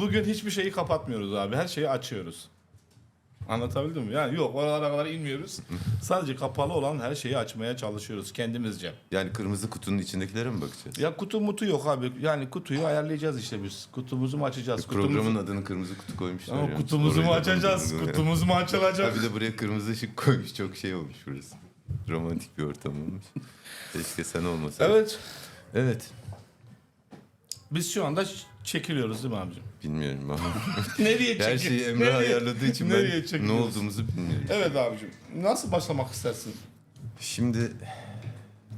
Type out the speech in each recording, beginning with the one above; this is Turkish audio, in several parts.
Bugün hiçbir şeyi kapatmıyoruz abi. Her şeyi açıyoruz. Anlatabildim mi? Yani yok oralara kadar inmiyoruz. Sadece kapalı olan her şeyi açmaya çalışıyoruz kendimizce. Yani kırmızı kutunun içindekilere mi bakacağız? Ya kutu mutu yok abi. Yani kutuyu ayarlayacağız işte biz. Kutumuzu mu açacağız? Programın adını kırmızı kutu koymuşlar. Ama yani. kutumuzu mu Orayı da açacağız? buldum. Kutumuz mu açılacak? Bir de buraya kırmızı ışık koymuş. Çok şey olmuş burası. Romantik bir ortam olmuş. Keşke sen olmasaydın. Evet. Evet. Biz şu anda çekiliyoruz değil mi abicim? Bilmiyorum ama. Nereye Her çekil- şeyi Emre Nereye- ayarladığı için nereye ben ne olduğumuzu bilmiyorum. Evet abicim. Nasıl başlamak istersin? Şimdi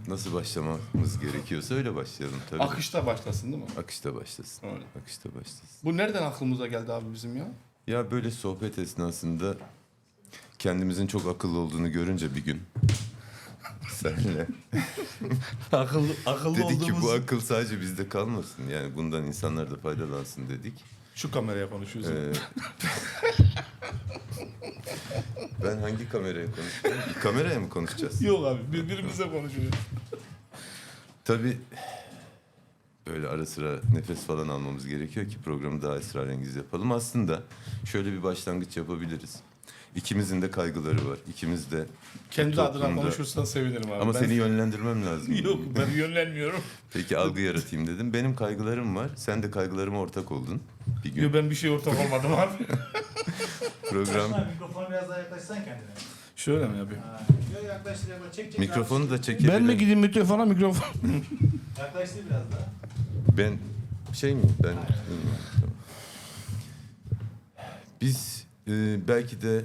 nasıl başlamamız gerekiyorsa öyle başlayalım tabii. Akışta başlasın değil mi? Akışta başlasın. Öyle. Akışta başlasın. Bu nereden aklımıza geldi abi bizim ya? Ya böyle sohbet esnasında kendimizin çok akıllı olduğunu görünce bir gün senle akıllı akıllı dedik ki bu akıl sadece bizde kalmasın. Yani bundan insanlar da faydalansın dedik. Şu kameraya konuşuyorsun. Ee, ben hangi kameraya konuşuyorum? Kameraya mı konuşacağız? Yok abi birbirimize konuşuyoruz. Tabii böyle ara sıra nefes falan almamız gerekiyor ki programı daha esrarengiz yapalım. Aslında şöyle bir başlangıç yapabiliriz. İkimizin de kaygıları var. İkimiz de Kendi adına toplumda- konuşursan sevinirim abi. Ama Ben- seni yönlendirmem lazım. Yok ben yönlenmiyorum. Peki algı yaratayım dedim. Benim kaygılarım var. Sen de kaygılarıma ortak oldun. Bir gün Yok ben bir şey ortak olmadım abi. program mikrofonu biraz daha yaklaşsan kendine. Şöyle mi yapayım? Ha. Yok yaklaştır yaklaştır. Çek çek. mikrofonu da çekebilirim. Ben mi gideyim mikrofona mikrofon? Yaklaştır biraz daha. Ben şey mi? Ben Tamam. Biz e, belki de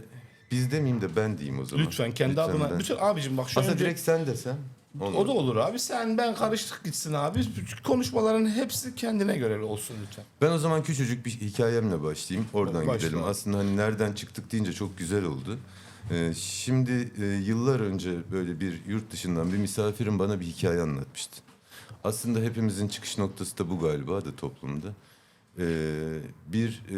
biz demeyeyim de ben diyeyim o zaman. Lütfen kendi Lütfen adına. ben. Bütün abicim bak şu Aslında önce... direkt sen desem. O da olur abi. Sen ben karıştık gitsin abi. Konuşmaların hepsi kendine göre olsun lütfen. Ben o zaman küçücük bir hikayemle başlayayım. Oradan Başla. gidelim. Aslında hani nereden çıktık deyince çok güzel oldu. Ee, şimdi e, yıllar önce böyle bir yurt dışından bir misafirim bana bir hikaye anlatmıştı. Aslında hepimizin çıkış noktası da bu galiba da toplumda. Ee, bir e,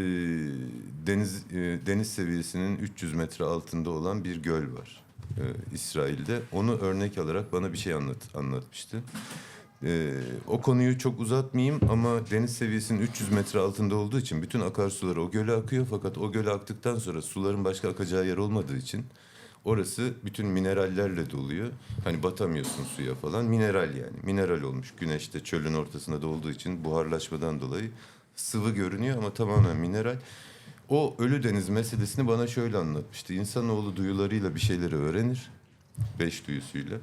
deniz e, deniz seviyesinin 300 metre altında olan bir göl var e, İsrail'de. Onu örnek alarak bana bir şey anlat anlatmıştı. Ee, o konuyu çok uzatmayayım ama deniz seviyesinin 300 metre altında olduğu için bütün akarsular o göle akıyor fakat o göle aktıktan sonra suların başka akacağı yer olmadığı için orası bütün minerallerle doluyor. Hani batamıyorsun suya falan. Mineral yani. Mineral olmuş. Güneşte çölün ortasında da olduğu için buharlaşmadan dolayı sıvı görünüyor ama tamamen mineral. O ölü deniz meselesini bana şöyle anlatmıştı. İnsanoğlu duyularıyla bir şeyleri öğrenir. Beş duyusuyla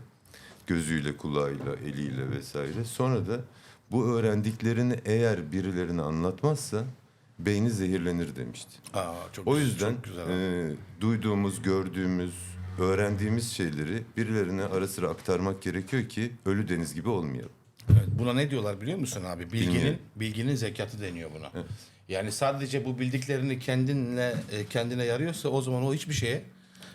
gözüyle, kulağıyla, eliyle vesaire. Sonra da bu öğrendiklerini eğer birilerine anlatmazsa beyni zehirlenir demişti. Aa, çok O yüzden çok güzel. e, duyduğumuz, gördüğümüz, öğrendiğimiz şeyleri birilerine ara sıra aktarmak gerekiyor ki ölü deniz gibi olmayalım. Evet, buna ne diyorlar biliyor musun abi? Bilginin Bilmiyorum. bilginin zekatı deniyor buna. Yani sadece bu bildiklerini kendinle e, kendine yarıyorsa o zaman o hiçbir şeye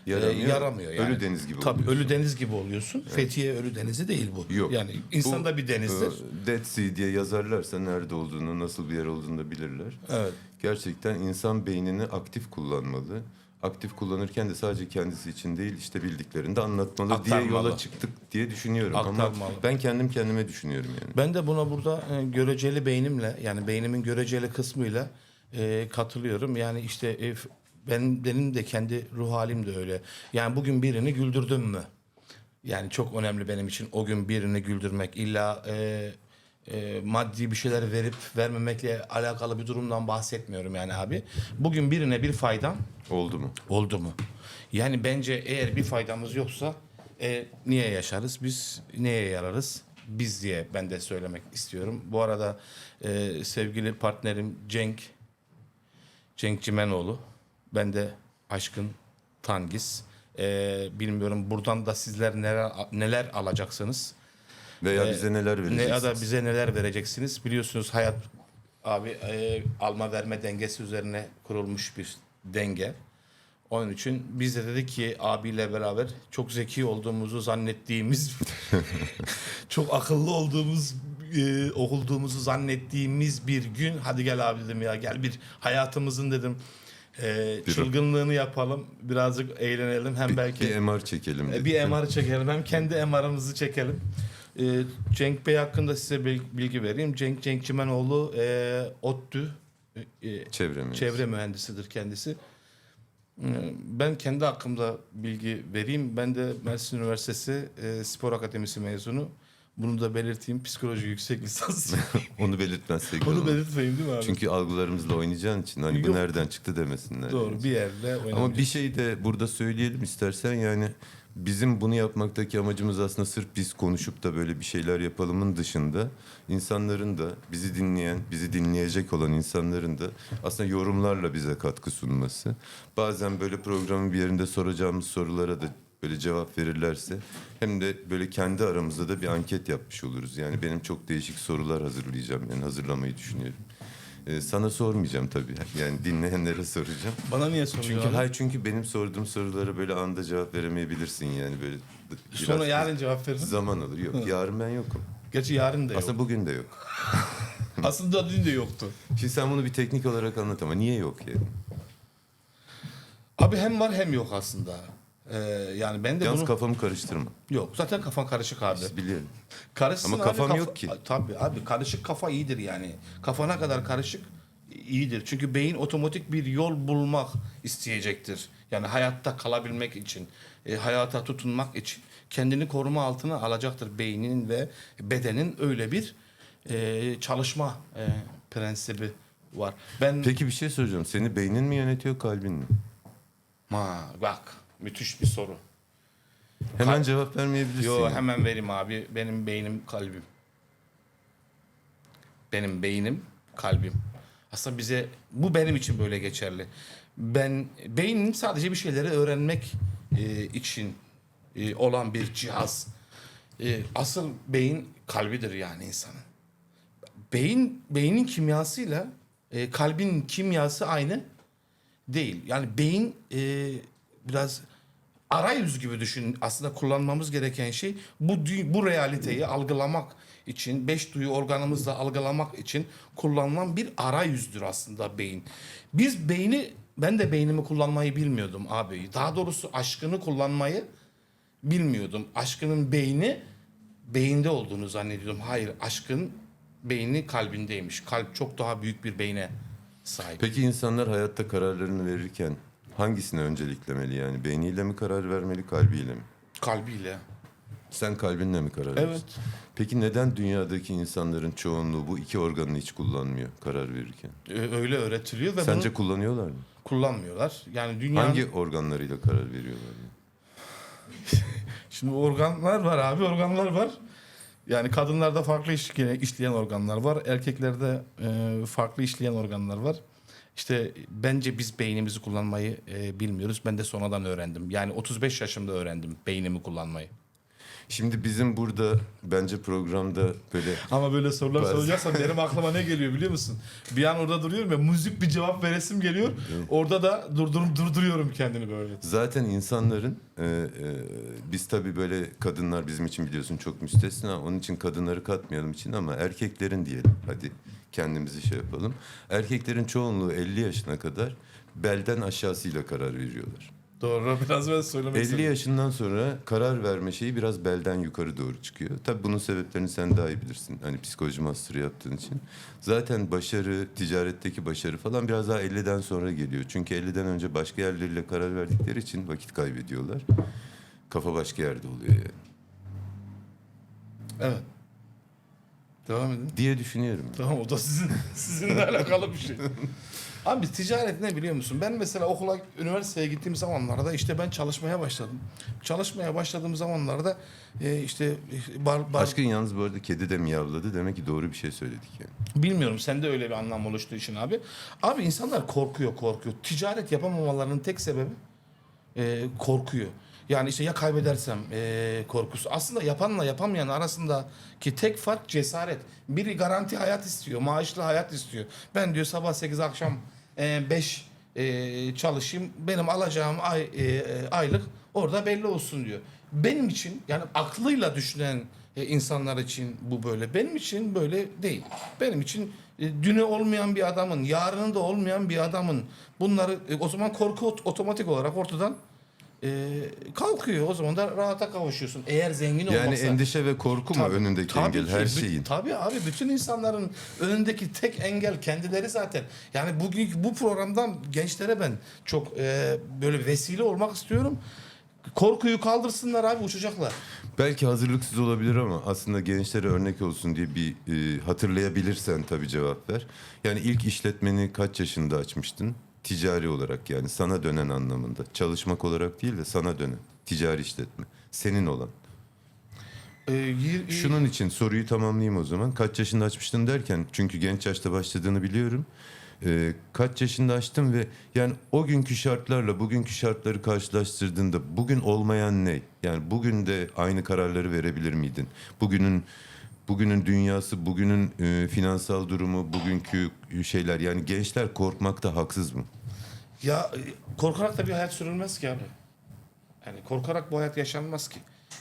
Yaramıyor. e, yaramıyor yani. Ölü deniz gibi Tabii oluyorsun. ölü deniz gibi oluyorsun. Fethiye ölü denizi değil bu. Yok. Yani insan Bu, da bir denizdir. e, Dead Sea diye yazarlarsa nerede olduğunu, nasıl bir yer olduğunu da bilirler. Evet. Gerçekten insan beynini aktif kullanmalı. Aktif kullanırken de sadece kendisi için değil işte bildiklerini de anlatmalı diye Aktarmalı. yola çıktık diye düşünüyorum. Ama Aktarmalı. ben kendim kendime düşünüyorum yani. Ben de buna burada e, göreceli beynimle yani beynimin göreceli kısmıyla e, katılıyorum. Yani işte e, ben benim de kendi ruh halim de öyle. Yani bugün birini güldürdüm mü? Yani çok önemli benim için o gün birini güldürmek. İlla e, e, maddi bir şeyler verip vermemekle alakalı bir durumdan bahsetmiyorum yani abi. Bugün birine bir faydam Oldu mu? oldu mu? Yani bence eğer bir faydamız yoksa e, niye yaşarız? Biz neye yararız? Biz diye ben de söylemek istiyorum. Bu arada e, sevgili partnerim Cenk, Cenk Cimenoğlu. Ben de Aşkın Tangiz. E, bilmiyorum buradan da sizler neler, neler alacaksınız? Veya bize neler Ne vereceksiniz? ya da bize neler vereceksiniz? Biliyorsunuz hayat abi e, alma verme dengesi üzerine kurulmuş bir denge. Onun için biz de dedik ki abiyle beraber çok zeki olduğumuzu zannettiğimiz, çok akıllı olduğumuz, e, olduğumuzu zannettiğimiz bir gün hadi gel abi dedim ya gel bir hayatımızın dedim e, Bir- çılgınlığını yapalım, birazcık eğlenelim hem belki Bir MR çekelim. e, dedik. Bir MR çekelim. Hem kendi MR'ımızı çekelim. E, Cenk Bey hakkında size bil- bilgi vereyim. Cenk Cenk Çimenoğlu e, ODTÜ e, Çevre mühendisi. çevre mühendisidir kendisi. Ee, Ben kendi hakkımda bilgi vereyim. Ben de Mersin Üniversitesi e, Spor Akademisi mezunu. Bunu da belirteyim. Psikoloji yüksek lisans. Onu belirtmezsek Onu belirtmeyeyim değil mi abi? Çünkü algılarımızla oynayacağın için hani Yok. bu nereden çıktı demesinler. Doğru bir yerle Ama oynamayacak. bir şey de burada söyleyelim istersen yani bizim bunu yapmaktaki amacımız aslında sırf biz konuşup da böyle bir şeyler yapalımın dışında insanların da bizi dinleyen, bizi dinleyecek olan insanların da aslında yorumlarla bize katkı sunması. Bazen böyle programın bir yerinde soracağımız sorulara da böyle cevap verirlerse hem de böyle kendi aramızda da bir anket yapmış oluruz. Yani benim çok değişik sorular hazırlayacağım. Yani hazırlamayı düşünüyorum. Ee, sana sormayacağım tabii. Yani dinleyenlere soracağım. Bana niye soruyor Çünkü abi? hayır çünkü benim sorduğum sorulara böyle anda cevap veremeyebilirsin yani böyle. biraz Sonra yarın cevap veririm. zaman alır. Yok yarın ben yokum. Gerçi yarın da yok. Aslında bugün de yok. Aslında dün de yoktu. Şimdi sen bunu bir teknik olarak anlat ama niye yok yani? Abi hem var hem yok aslında. Ee, yani ben de Yalnız bunu... kafamı karıştırma. Yok zaten kafan karışık abi. Biz biliyorum. Karışsın Ama abi, kafam kafa- yok ki. Tabii abi karışık kafa iyidir yani. Kafana kadar karışık iyidir. Çünkü beyin otomatik bir yol bulmak isteyecektir. Yani hayatta kalabilmek için, e, hayata tutunmak için kendini koruma altına alacaktır beynin ve bedenin öyle bir e, çalışma e, prensibi var. Ben Peki bir şey soracağım. Seni beynin mi yönetiyor kalbin mi? ha, bak müthiş bir soru. Hemen Kalp- cevap vermeyebilirsin. Yo yani. hemen vereyim abi. Benim beynim kalbim. Benim beynim kalbim. Aslında bize bu benim için böyle geçerli. Ben beynin sadece bir şeyleri öğrenmek e, için e, olan bir cihaz. E, asıl beyin kalbidir yani insanın. Beyin beynin kimyasıyla e, kalbin kimyası aynı değil. Yani beyin e, biraz arayüz gibi düşün. Aslında kullanmamız gereken şey bu bu realiteyi algılamak için, beş duyu organımızla algılamak için kullanılan bir arayüzdür aslında beyin. Biz beyni, ben de beynimi kullanmayı bilmiyordum abi. Daha doğrusu aşkını kullanmayı bilmiyordum. Aşkının beyni beyinde olduğunu zannediyordum. Hayır, aşkın beyni kalbindeymiş. Kalp çok daha büyük bir beyne sahip. Peki insanlar hayatta kararlarını verirken hangisini önceliklemeli yani? Beyniyle mi karar vermeli, kalbiyle mi? Kalbiyle. Sen kalbinle mi karar verirsin? Evet. Peki neden dünyadaki insanların çoğunluğu bu iki organını hiç kullanmıyor karar verirken? Ö- Öyle öğretiliyor ve Sence bunu kullanıyorlar mı? kullanmıyorlar. Yani dünyanın Hangi organlarıyla karar veriyorlar? yani? şimdi organlar var abi, organlar var. Yani kadınlarda farklı işleyen, işleyen organlar var, erkeklerde e, farklı işleyen organlar var. İşte bence biz beynimizi kullanmayı e, bilmiyoruz. Ben de sonradan öğrendim. Yani 35 yaşımda öğrendim beynimi kullanmayı. Şimdi bizim burada bence programda böyle Ama böyle sorular Bazı- soracaksan benim aklıma ne geliyor biliyor musun? Bir an orada duruyorum ya müzik bir cevap veresim geliyor. Orada da durdur, durduruyorum kendini böyle. zaten insanların e, e, biz tabii böyle kadınlar bizim için biliyorsun çok müstesna. Onun için kadınları katmayalım için ama erkeklerin diyelim. Hadi kendimizi şey yapalım. Erkeklerin çoğunluğu 50 yaşına kadar belden aşağısıyla karar veriyorlar. Doğru biraz ben söylemek 50 istedim. yaşından sonra karar verme şeyi biraz belden yukarı doğru çıkıyor. Tabii bunun sebeplerini sen daha iyi bilirsin. Hani psikoloji master yaptığın için. Zaten başarı, ticaretteki başarı falan biraz daha 50'den sonra geliyor. Çünkü 50'den önce başka yerleriyle karar verdikleri için vakit kaybediyorlar. Kafa başka yerde oluyor yani. Evet. Devam edin. Diye düşünüyorum. Tamam o da sizin sizinle alakalı bir şey. Abi ticaret ne biliyor musun? Ben mesela okula, üniversiteye gittiğim zamanlarda işte ben çalışmaya başladım. Çalışmaya başladığım zamanlarda e, işte e, bar, bar, Aşkın yalnız bu arada kedi de miyavladı. Demek ki doğru bir şey söyledik yani. bilmiyorum sende öyle bir anlam oluştuğu için abi. Abi insanlar korkuyor korkuyor. Ticaret yapamamalarının tek sebebi e, korkuyor. Yani işte ya kaybedersem e, korkusu. Aslında yapanla yapamayan arasındaki tek fark cesaret. Biri garanti hayat istiyor, maaşlı hayat istiyor. Ben diyor sabah 8 akşam 5 çalışayım. Benim alacağım ay, e, e, aylık orada belli olsun diyor. Benim için yani aklıyla düşünen e, insanlar için bu böyle. Benim için böyle değil. Benim için e, dünü olmayan bir adamın, yarını da olmayan bir adamın bunları e, o zaman korku ot- otomatik olarak ortadan e, kalkıyor. O zaman da rahata kavuşuyorsun. Eğer zengin Yani olmazsa. endişe ve korku mu Tabii, önündeki tabii engel ki. her şeyin? Tabii abi bütün insanların önündeki tek engel kendileri zaten. Yani bugünkü bu programdan gençlere ben çok e, böyle vesile olmak istiyorum. Korkuyu kaldırsınlar abi uçacaklar. Belki hazırlıksız olabilir ama aslında gençlere örnek olsun diye bir e, hatırlayabilirsen tabii cevap ver. Yani ilk işletmeni kaç yaşında açmıştın? Ticari olarak yani sana dönen anlamında. Çalışmak olarak değil de sana dönen. Ticari işletme. Senin olan. E, yir- Şunun için soruyu tamamlayayım o zaman. Kaç yaşında açmıştın derken çünkü genç yaşta başladığını biliyorum. Ee, kaç yaşında açtın ve yani o günkü şartlarla bugünkü şartları karşılaştırdığında bugün olmayan ne? Yani bugün de aynı kararları verebilir miydin? Bugünün bugünün dünyası, bugünün e, finansal durumu, bugünkü şeyler yani gençler korkmakta haksız mı? Ya e, korkarak da bir hayat sürülmez ki abi. Yani korkarak bu hayat yaşanmaz ki.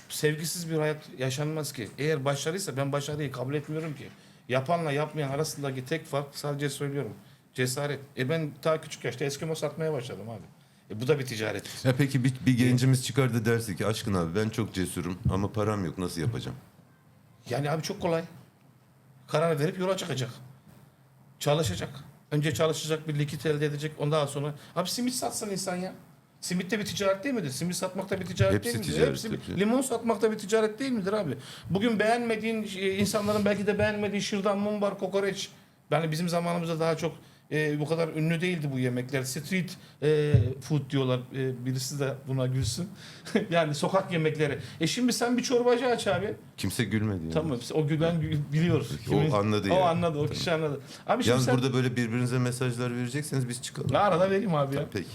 Sevgisiz bir hayat yaşanmaz ki. Eğer başarıysa ben başarıyı kabul etmiyorum ki. Yapanla yapmayan arasındaki tek fark sadece söylüyorum. Cesaret. E ben daha küçük yaşta Eskimo satmaya başladım abi. E bu da bir ticaret. Ya peki bir, bir gencimiz çıkar da derse ki aşkın abi ben çok cesurum ama param yok nasıl yapacağım? Yani abi çok kolay. Karar verip yola çıkacak. Çalışacak. Önce çalışacak, bir likit elde edecek. Ondan sonra... Abi simit satsın insan ya. Simit de bir ticaret değil midir? Simit satmak da bir ticaret Hepsi değil midir? ticaret, Hepsi hepsi. Limon satmak da bir ticaret değil midir abi? Bugün beğenmediğin e, insanların belki de beğenmediği şırdan, mumbar, kokoreç. Yani bizim zamanımızda daha çok e, bu kadar ünlü değildi bu yemekler. Street e, food diyorlar. E, birisi de buna gülsün. yani sokak yemekleri. E şimdi sen bir çorbacı aç abi. Kimse gülmedi yani. Tamam o gülen gü- biliyor. O anladı O yani. anladı o kişi anladı. Abi şimdi Yalnız sen burada böyle birbirinize mesajlar verecekseniz biz çıkalım. arada vereyim abi ya. Peki.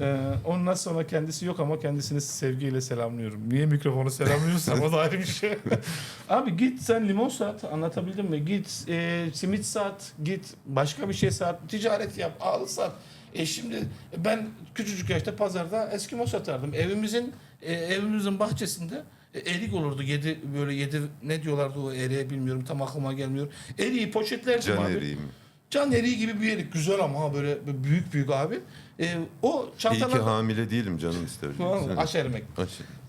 Ee, ondan sonra kendisi yok ama kendisini sevgiyle selamlıyorum. Niye mikrofonu selamlıyorsam o da ayrı bir şey. abi git sen limon sat anlatabildim mi? Git e, simit sat, git başka bir şey sat, ticaret yap, al sat. E şimdi ben küçücük yaşta pazarda Eskimo satardım. Evimizin e, evimizin bahçesinde e, erik olurdu. Yedi böyle yedi ne diyorlardı o eriğe bilmiyorum tam aklıma gelmiyor. Eriği poşetlerdim Can abi. eriğim. Can eriği gibi bir erik. Güzel ama ha böyle büyük büyük abi. E, o İyi çantalar... ki hamile değilim canım ister. Tamam mı? Aş-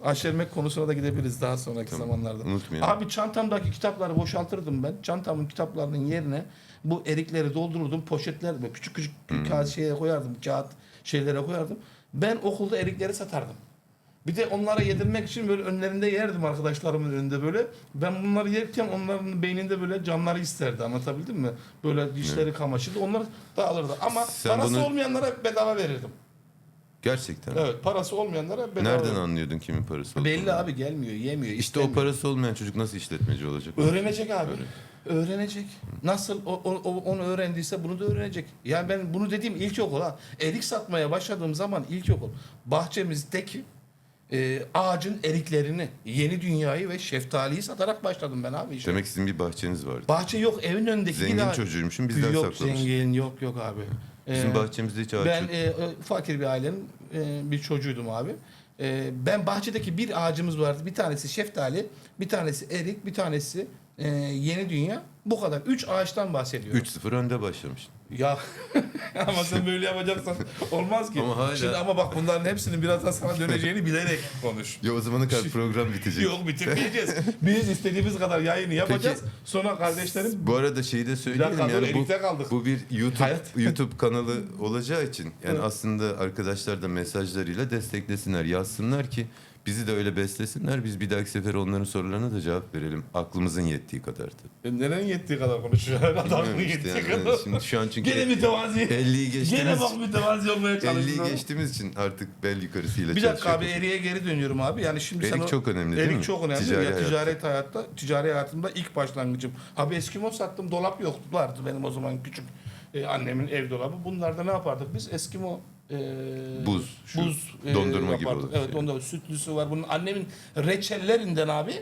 Aşermek konusuna da gidebiliriz daha sonraki Tamam, zamanlarda. unutmayalım. Abi çantamdaki kitapları boşaltırdım ben. Çantamın kitaplarının yerine bu erikleri doldururdum. Poşetler böyle küçük küçük Hmm. kağıt şeye koyardım. Kağıt şeylere koyardım. Ben okulda erikleri satardım. Bir de onlara yedirmek için böyle önlerinde yerdim arkadaşlarımın önünde böyle. Ben bunları yerken onların beyninde böyle canları isterdi anlatabildim mi? Böyle dişleri kamaşırdı. Onlar dağılırdı. Ama Sen parası bunu- olmayanlara bedava verirdim. Gerçekten. Evet parası olmayanlara bedava Nereden verirdim. anlıyordun kimin parası olduğunu? Belli abi gelmiyor, yemiyor. İşte o istemiyor. parası olmayan çocuk nasıl işletmeci olacak? Öğrenecek abi. Öğren. Öğrenecek. Nasıl o, o- o- onu öğrendiyse bunu da öğrenecek. Yani ben bunu dediğim ilkokul ha. Erik satmaya başladığım zaman ilkokul. Bahçemizdeki e, ağacın eriklerini, yeni dünyayı ve şeftaliyi satarak başladım ben abi. Işte. Demek sizin bir bahçeniz vardı. Bahçe yok, evin önündeki Zengin ağaç- çocuğuymuşum bizden yok, saklamış. zengin yok yok abi. Bizim Ee, bahçemizde hiç ağaç ben yok. e, e, fakir bir ailenin e, bir çocuğuydum abi. E, ben bahçedeki bir ağacımız vardı. Bir tanesi şeftali, bir tanesi erik, bir tanesi e, yeni dünya. Bu kadar. Üç ağaçtan bahsediyorum. 3-0 önde başlamış. Ya ama sen böyle yapacaksan olmaz ki. Ama hala- Şimdi ama bak bunların hepsinin birazdan sana döneceğini bilerek konuş. Ya o zamana kadar program bitecek. Yok bitirmeyeceğiz. Biz istediğimiz kadar yayını yapacağız. Sonra kardeşlerim Bu arada şeyi de söyleyelim dakika, dur, yani bu, kaldık. bu bir YouTube Hayat. YouTube kanalı olacağı için yani aslında arkadaşlar da mesajlarıyla desteklesinler, yazsınlar ki bizi de öyle beslesinler. Biz bir dahaki sefer onların sorularına da cevap verelim. Aklımızın yettiği kadar tabii. E, neren yettiği kadar konuşuyor. Adamın işte yettiği yani. kadar. Şimdi şu an çünkü Gene mütevazi. 50'yi geçtiğimiz Gene bak mütevazi olmaya çalışıyor. 50'yi geçtiğimiz için artık bel yukarısıyla Bir dakika abi eriye geri dönüyorum abi. Yani şimdi Erik sen o- çok önemli değil Erik mi? çok önemli. Ticari ya, hayatta. ticaret hayatta, ticari hayatımda ilk başlangıcım. Abi Eskimo sattım, dolap yoktu. Vardı benim o zaman küçük e, annemin ev dolabı. Bunlarda ne yapardık biz? Eskimo e, Buz, şu buz e, dondurma gibi yapardık. olan Evet, şey. onda sütlüsü var. Bunun annemin reçellerinden abi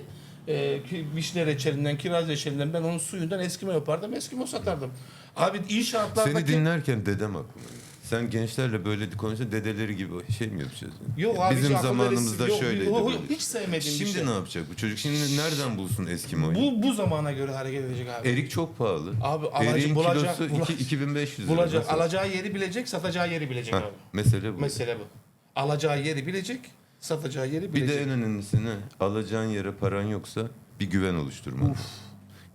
e, ki- vişne reçelinden, kiraz reçelinden ben onun suyundan Eskimo yapardım. Eskimo satardım. Abi iyi şartlardaki... Seni dinlerken dedem aklıma. geldi. Sen gençlerle böyle konuşunca dedeleri gibi şey mi yapacağız? yani? Yok abi, Bizim hiç zamanımızda yok, şöyleydi. yok, böyle. hiç sevmediğim bir Şimdi şey. ne yapacak bu çocuk? Şimdi nereden bulsun Eskimo'yu? Bu bu zamana göre hareket edecek abi. Erik çok pahalı. Abi alacak- bulacak- kilosu bulacak- iki- 2500 lira. Bulacak, Nasıl? alacağı yeri bilecek, satacağı yeri bilecek Hah, abi. mesele bu. Mesele bu. Alacağı yeri bilecek, satacağı yeri Bir bilecek. de en önemlisi ne? Alacağın yere paran yoksa bir güven oluşturman.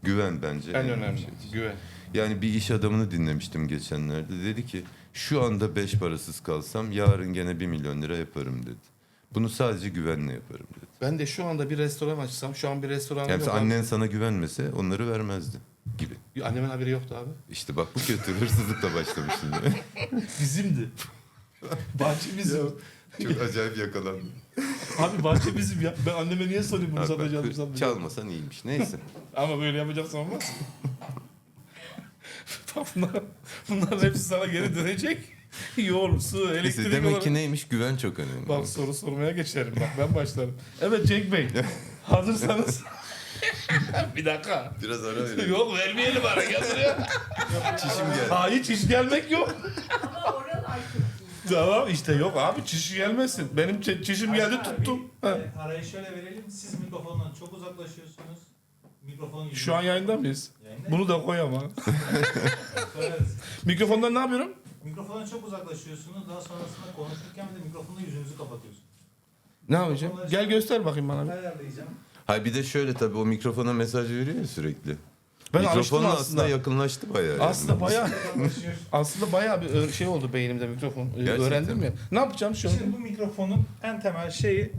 Güven bence. en önemli önemli. şey. Güven. Yani bir iş adamını dinlemiştim geçenlerde. Dedi ki şu anda beş parasız kalsam yarın gene bir milyon lira yaparım dedi. Bunu sadece güvenle yaparım dedi. Ben de şu anda bir restoran açsam, şu an bir restoranım Yani yok. mesela abi. annen sana güvenmese onları vermezdi gibi. Annemin haberi yoktu abi. İşte bak bu kötü hırsızlıkla başlamış şimdi. Bizimdi. bahçe bizim. Çok acayip yakalandı. Abi bahçe bizim ya. Ben anneme niye sorayım bunu Bak, satacağız mı bak, satmayacağız? Çalmasan iyiymiş. Neyse. Ama böyle yapacaksan olmaz. Bak bunlar, bunların hepsi sana geri dönecek. Yol, su, Neyse elektrik demek olarak. ki neymiş? Güven çok önemli. Bak soru sormaya geçerim. Bak ben başlarım. Evet Cenk Bey. Hazırsanız. bir dakika. Biraz ara verelim. Yok vermeyelim ara buraya. Çişim geldi. Hayır çiş gelmek yok. Ama oralar çok iyi. Tamam işte yok abi çiş gelmesin. Benim çi- çişim geldi abi, tuttum. Ha. e, Arayı şöyle verelim. Siz mikrofondan çok uzaklaşıyorsunuz. Mikrofon Şu an yayında mıyız? Yayında. Bunu da koy ama. Mikrofondan ne yapıyorum? Mikrofondan çok uzaklaşıyorsunuz. Daha sonrasında konuşurken de mikrofonla yüzünüzü kapatıyorsunuz. Ne yapacağım? Gel göster bakayım bana. bir. Ayarlayacağım. Hayır bir de şöyle tabii o mikrofona mesaj veriyor ya sürekli. Ben alıştım Mikrofonla aslında. aslında yakınlaştı bayağı. yani. Aslında bayağı Yaklaşıyor. aslında bayağı bir ö- şey oldu beynimde mikrofon. Ee, Gerçekten. Öğrendim ya. Ne yapacağım şu an? Şimdi bu mikrofonun en temel şeyi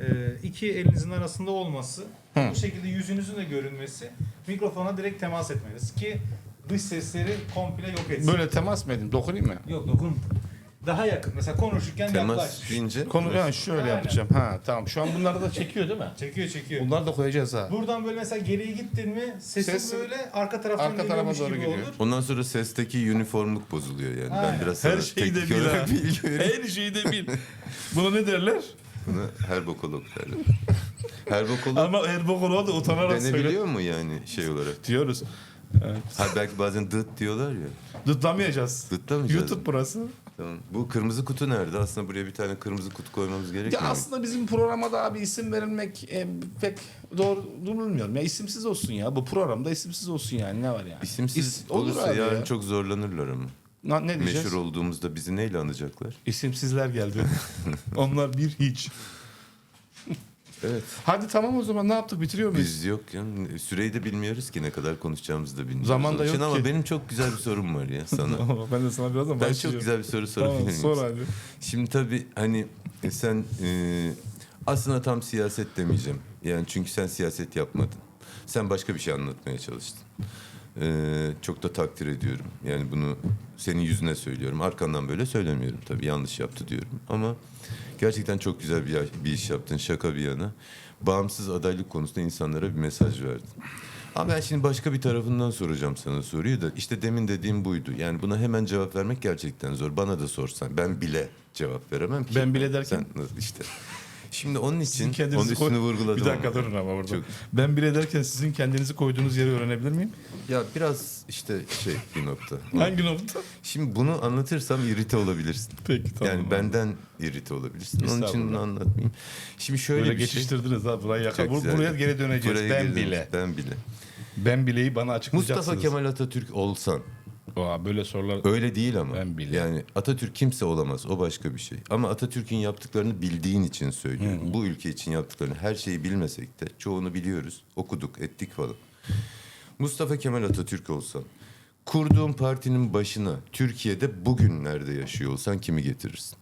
e, iki elinizin arasında olması. Hı. Bu şekilde yüzünüzün de görünmesi. Mikrofona direkt temas etmeniz ki dış sesleri komple yok etsin. Böyle temas mı edeyim? Dokunayım mı? Yok dokun. Daha yakın. Mesela konuşurken Temas yaklaş. deyince Konu yani şöyle Aynen. yapacağım. Ha tamam. Şu an bunları da çekiyor değil mi? Çekiyor çekiyor. Bunları da koyacağız ha. Buradan böyle mesela geriye gittin mi sesin Ses- böyle arka taraftan arka tarafa doğru gibi gidiyor. olur. ondan sonra sesteki uniformluk bozuluyor yani. Ben Aynen. biraz Her sana şeyi de teknik bil olarak ha. bilgi vereyim. Her şeyi de bil. Buna ne derler? Buna herbokolog derler. Herbokolog Ama Erbokolo da utanarak söyle. denebiliyor mu yani şey olarak? Diyoruz. Evet. Ha belki bazen dıt diyorlar ya. Dıtlamayacağız. Dıtlamayacağız. YouTube burası. Tamam. Bu kırmızı kutu nerede? Aslında buraya bir tane kırmızı kutu koymamız Ya gerekmiyor mu? aslında bizim programa da abi isim verilmek e, pek doğru bulmuyorum. Ya isimsiz olsun ya. Bu programda isimsiz olsun yani. Ne var yani? İsimsiz İs- olur olursa abi yarın ya. çok zorlanırlar ama. Na- ne diyeceğiz? Meşhur olduğumuzda bizi neyle anacaklar? İsimsizler geldi. Onlar bir hiç. Evet. Hadi tamam o zaman ne yaptık bitiriyor muyuz? Biz yok ya. Süreyi de bilmiyoruz ki ne kadar konuşacağımızı da bilmiyoruz. Zaman da yok ama ki. benim çok güzel bir sorum var ya sana. Ben de sana birazdan ben çok güzel bir soru sorabilir Tamam miyim? sor hadi. Şimdi tabii hani e, sen e, aslında tam siyaset demeyeceğim. Yani çünkü sen siyaset yapmadın. Sen başka bir şey anlatmaya çalıştın. E, çok da takdir ediyorum. Yani bunu senin yüzüne söylüyorum. Arkandan böyle söylemiyorum tabii. Yanlış yaptı diyorum. Ama gerçekten çok güzel bir, bir iş yaptın. Şaka bir yana. Bağımsız adaylık konusunda insanlara bir mesaj verdin. Ama ben şimdi başka bir tarafından soracağım sana soruyu da işte demin dediğim buydu. Yani buna hemen cevap vermek gerçekten zor. Bana da sorsan ben bile cevap veremem ki. Ben bile derken? Sen işte. Şimdi onun için Sizin kendinizi onun üstünü koy- vurguladım. Bir dakika ama. durun ama burada. Çok- Ben bile derken sizin kendinizi koyduğunuz yeri öğrenebilir miyim? Ya biraz işte şey bir nokta. Hangi nokta? Şimdi bunu anlatırsam irite olabilirsin. Peki tamam. yani benden irite olabilirsin. Onun için bunu Estağfurullah. anlatmayayım. Şimdi şöyle Böyle bir şey. geçiştirdiniz ha burayı yakal. Çok Bur- güzel. buraya geri döneceğiz. Buraya ben geri bile. Ben bile. Ben bileyi bana açıklayacaksınız. Mustafa Kemal Atatürk olsan Aa, böyle sorular. öyle değil ama. Ben bile. Yani Atatürk kimse olamaz. O başka bir şey. Ama Atatürk'ün yaptıklarını bildiğin için söylüyorum. Bu ülke için yaptıklarını her şeyi bilmesek de çoğunu biliyoruz. Okuduk, ettik falan. Mustafa Kemal Atatürk olsan kurduğun partinin başına Türkiye'de bugünlerde yaşıyor olsan kimi getirirsin?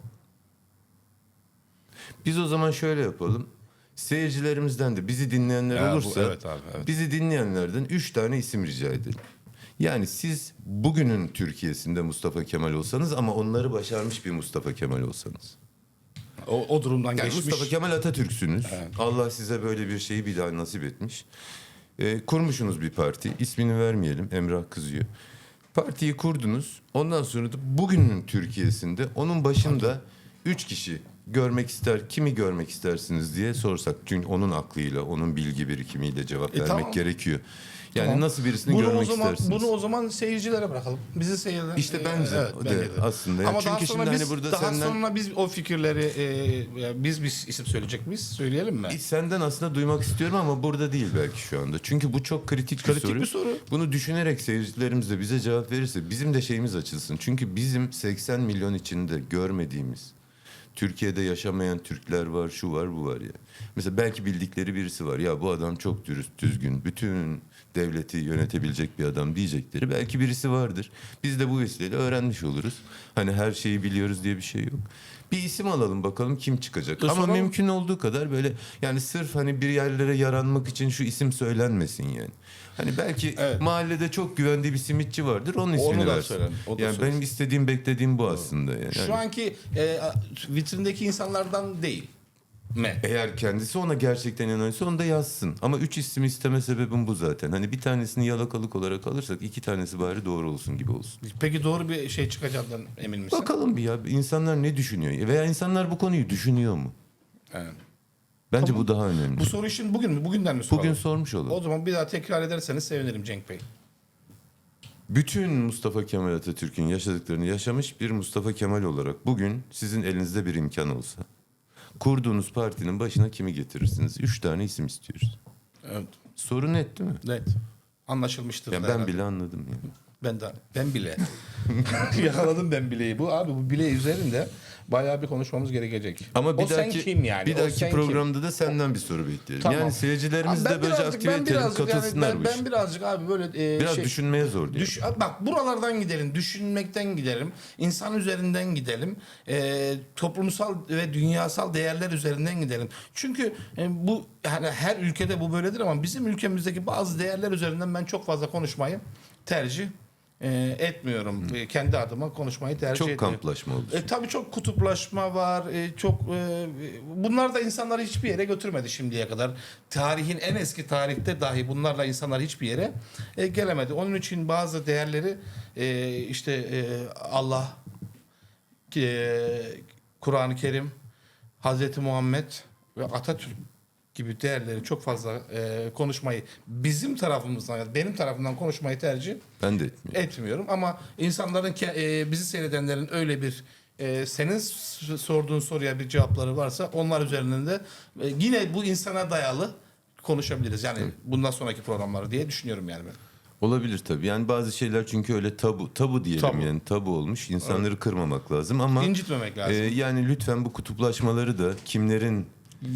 Biz o zaman şöyle yapalım. Seyircilerimizden de bizi dinleyenler Ya bu- olursa evet abi, evet. bizi dinleyenlerden üç tane isim rica edelim. Yani siz bugünün Türkiye'sinde Mustafa Kemal olsanız ama onları başarmış bir Mustafa Kemal olsanız. O, o durumdan Yani geçmiş. Mustafa Kemal Atatürk'sünüz. Evet. Allah size böyle bir şeyi bir daha nasip etmiş. Ee, kurmuşsunuz bir parti. İsmini vermeyelim. Emrah kızıyor. Partiyi kurdunuz. Ondan sonra da bugünün Türkiye'sinde onun başında üç kişi görmek ister, kimi görmek istersiniz diye sorsak. Çünkü onun aklıyla, onun bilgi birikimiyle cevap E, vermek tamam. gerekiyor. Yani Tamam. nasıl birisini bunu görmek o zaman, istersiniz? Bunu o zaman seyircilere bırakalım. Bizi seyirciler. İşte bence o da aslında. Yani Ama çünkü daha sonra şimdi biz, hani burada daha senden- sonra biz o fikirleri e, ya biz biz isim söyleyecek miyiz? Söyleyelim mi? Senden aslında duymak istiyorum ama burada değil belki şu anda. Çünkü bu çok kritik, bir, Kritik soru. bir soru. Bunu düşünerek seyircilerimiz de bize cevap verirse bizim de şeyimiz açılsın. Çünkü bizim 80 milyon içinde görmediğimiz, Türkiye'de yaşamayan Türkler var, şu var, bu var ya. Mesela belki bildikleri birisi var. Ya bu adam çok dürüst, düzgün, bütün devleti yönetebilecek bir adam diyecekleri belki birisi vardır. Biz de bu vesileyle öğrenmiş oluruz. Hani her şeyi biliyoruz diye bir şey yok. Bir isim alalım bakalım kim çıkacak. E, Ama mümkün olduğu kadar böyle yani sırf hani bir yerlere yaranmak için şu isim söylenmesin yani. Hani belki Evet. mahallede çok güvendiği bir simitçi vardır onun ismini da versin. söylerim, o da yani söylesin. benim istediğim beklediğim bu aslında yani. Şu anki e, vitrindeki insanlardan değil. Me. Eğer kendisi ona gerçekten inanıyorsa onu da yazsın. Ama üç isim isteme sebebim bu zaten. Hani bir tanesini yalakalık olarak alırsak iki tanesi bari doğru olsun gibi olsun. Peki doğru bir şey çıkacağından emin misin? Bakalım bir ya insanlar ne düşünüyor? Veya insanlar bu konuyu düşünüyor mu? Evet. Bence Tamam. bu daha önemli. Bu soru için bugün mü? Bugünden mi soralım? Bugün sormuş olalım. O zaman bir daha tekrar ederseniz sevinirim Cenk Bey. Bütün Mustafa Kemal Atatürk'ün yaşadıklarını yaşamış bir Mustafa Kemal olarak bugün sizin elinizde bir imkan olsa kurduğunuz partinin başına kimi getirirsiniz? Üç tane isim istiyoruz. Evet. Soru net değil mi? Evet. Anlaşılmıştır. Ya da ben herhalde. bile anladım yani. Ben de ben bile. Yakaladım ben bileği. Bu abi bu bileği üzerinde bayağı bir konuşmamız gerekecek. Ama bir o dahaki sen kim yani? bir dahaki sen kim? programda da senden bir soru bekleyelim. Tamam. Yani seyircilerimiz Abi de böyle aktive edelim, birazcık yani katılsınlar ben, bu ben birazcık abi böyle e, Biraz şey, düşünmeye zor diyor. Düş, bak buralardan gidelim, düşünmekten gidelim, insan üzerinden gidelim, e, toplumsal ve dünyasal değerler üzerinden gidelim. Çünkü e, bu hani her ülkede bu böyledir ama bizim ülkemizdeki bazı değerler üzerinden ben çok fazla konuşmayı tercih e, etmiyorum. E, kendi adıma konuşmayı tercih Çok ediyorum. kamplaşma oldu. E, tabii çok kutuplaşma var. e, çok e, bunlar da insanları hiçbir yere götürmedi şimdiye kadar. Tarihin en eski tarihte dahi bunlarla insanlar hiçbir yere e, gelemedi. Onun için bazı değerleri e, işte e, Allah, e, Kur'an-ı Kerim, Hazreti Muhammed ve Atatürk gibi değerleri çok fazla e, konuşmayı bizim tarafımızdan benim tarafımdan konuşmayı tercih Ben de etmiyorum. etmiyorum ama insanların e, bizi seyredenlerin öyle bir e, senin sorduğun soruya bir cevapları varsa onlar üzerinden de e, yine bu insana dayalı konuşabiliriz. Yani bundan sonraki programları diye düşünüyorum yani ben. Olabilir tabii. Yani bazı şeyler çünkü öyle tabu tabu diyelim Tabu. yani tabu olmuş. İnsanları kırmamak lazım ama İncitmemek lazım. e, yani lütfen bu kutuplaşmaları da kimlerin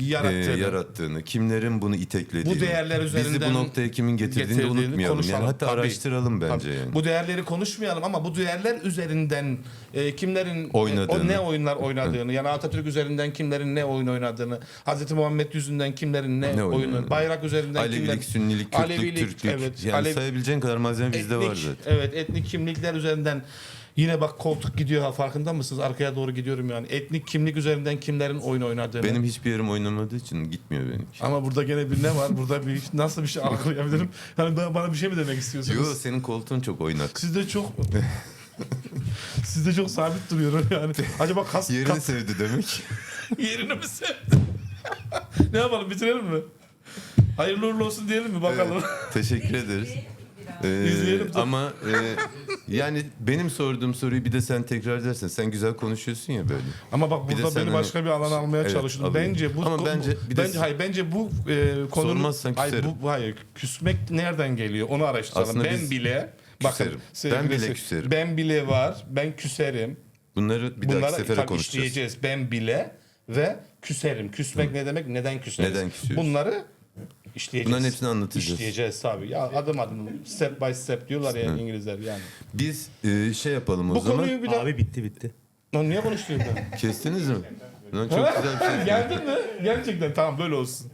Yarattığını. e, yarattığını, kimlerin bunu iteklediğini, Bu değerler bizi üzerinden bu noktaya kimin getirdiğini, de getirdiğini unutmayalım. konuşalım. Yani hatta Tabii. araştıralım bence Tabii. yani. Bu değerleri konuşmayalım ama bu değerler üzerinden e, kimlerin Oynadığını. o ne oyunlar oynadığını yani Atatürk üzerinden kimlerin ne oyun oynadığını, Hazreti Muhammed yüzünden kimlerin ne, Ne oyunu, oynadığını. bayrak üzerinden Alevilik, kimlerin Sünnilik, Kürtlük, Alevilik, Türklük. evet, yani Alev- sayabileceğin kadar malzeme bizde var etnik, zaten. Evet etnik kimlikler üzerinden yine bak koltuk gidiyor ha farkında mısınız? Arkaya doğru gidiyorum yani. Etnik kimlik üzerinden kimlerin oyun oynadığını. Benim hiçbir yerim oynamadığı için gitmiyor benimki. ama burada gene bir ne var? Burada bir nasıl bir şey algılayabilirim? Hani bana, bana bir şey mi demek istiyorsunuz? Yo senin koltuğun çok oynak. Sizde çok Sizde çok sabit duruyor yani. Acaba kas, Yerini kas sevdi demek. yerini mi sevdi? ne yapalım bitirelim mi? Hayırlı uğurlu olsun diyelim mi bakalım. Teşekkür ederiz. Ee, İzleyelim tabii. ama e, yani benim sorduğum soruyu bir de sen tekrar edersen. Sen güzel konuşuyorsun ya böyle. Ama bak Bir de burada sen beni hani- başka bir alana almaya Evet, çalıştın. alayım. Bence bu Ama bence bir de- bence hayır bence bu e, konunun Sormazsan hayır, küserim. bu, hayır küsmek nereden geliyor onu araştıralım. Aslında ben biz bile küserim. sevgili Ben bile se- küserim. Ben bile var. Ben küserim. Bunları bir dahaki sefere tabii konuşacağız. işleyeceğiz. Ben bile ve küserim. Küsmek ne demek? Neden küseriz? Neden küsüyoruz? Bunları işleyeceğiz. Bunların hepsini anlatacağız. İşleyeceğiz tabii. Ya adım adım step by step diyorlar ya İngilizler yani. Biz e, şey yapalım o Bu zaman. konuyu bir daha... Abi bitti bitti. Lan niye konuşuyorsun? Kestiniz mi? Lan çok güzel bir şey. Geldin mi? Gerçekten tamam böyle olsun.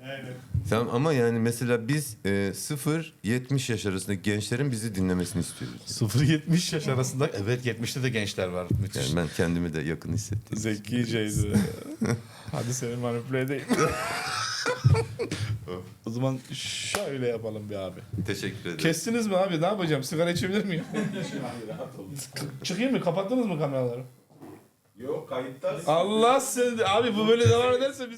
Tamam ama yani mesela biz e, 0-70 yaş arasındaki gençlerin bizi dinlemesini istiyoruz. 0-70 yaş arasında evet 70'te de gençler var. Müthiş. Yani ben kendimi de yakın hissettim. Zekiceydi. Hadi seni manipüle edeyim. o zaman şöyle yapalım bir abi. Teşekkür ederim. Kestiniz mi abi? Ne yapacağım? Sigara içebilir miyim? Çıkayım mı? Kapattınız mı kameraları? Yok kayıtta. Allah seni... Abi bu böyle devam ederse biz...